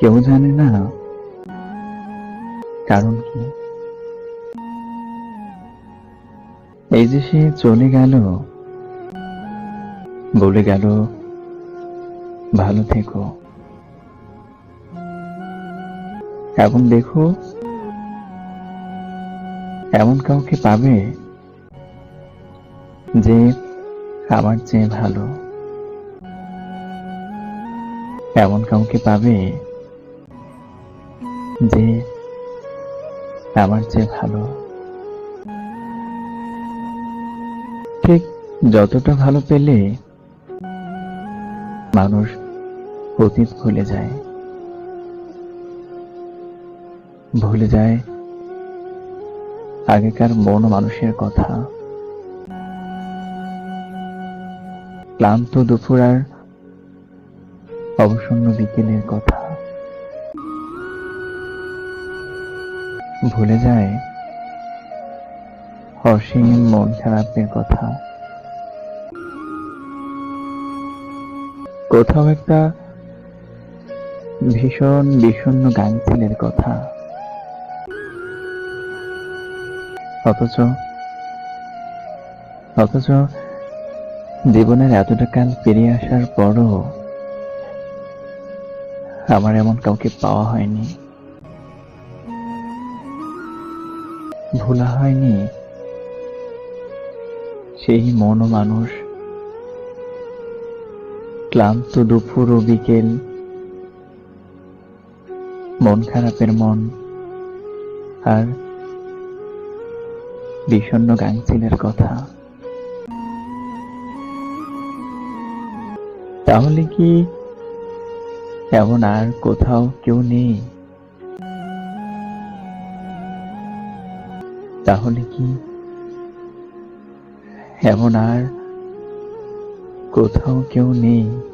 কেউ জানে না কারণ কি? এই যে সে চলে গেল, বলে গেল, ভালো থেকো। এবং দেখো, এমন কাউকে পাবে যে আমার চেয়ে ভালো। এমন কাউকে পাবে যে আমার চেয়ে ভালো? ঠিক যতটা ভালো পেলে মানুষ অতীত ভুলে যায়। ভুলে যায় আগেকার মন মানুষের কথা। ক্লান্ত দুপুর আর অবসন্ন বিকেলের কথা। ভুলে যায় অসীম মন খারাপের কথা। কোথাও একটা ভীষণ বিষণ্ণ গাংচিলের কথা। অথচ অথচ জীবনের এতটা কাল পেরিয়ে আসার পরও আমার এমন কাউকে পাওয়া হয়নি। ভোলা হয়নি। সেই মন মানুষ। ক্লান্ত দুপুর ও বিকেল। মন খারাপের মন। আর বিষণ্ণ গাংচিলের কথা। তাহলে কি এমন আর কোথাও কেউ নেই। তাহলে কি? এমন আর কোথাও কেউ নেই।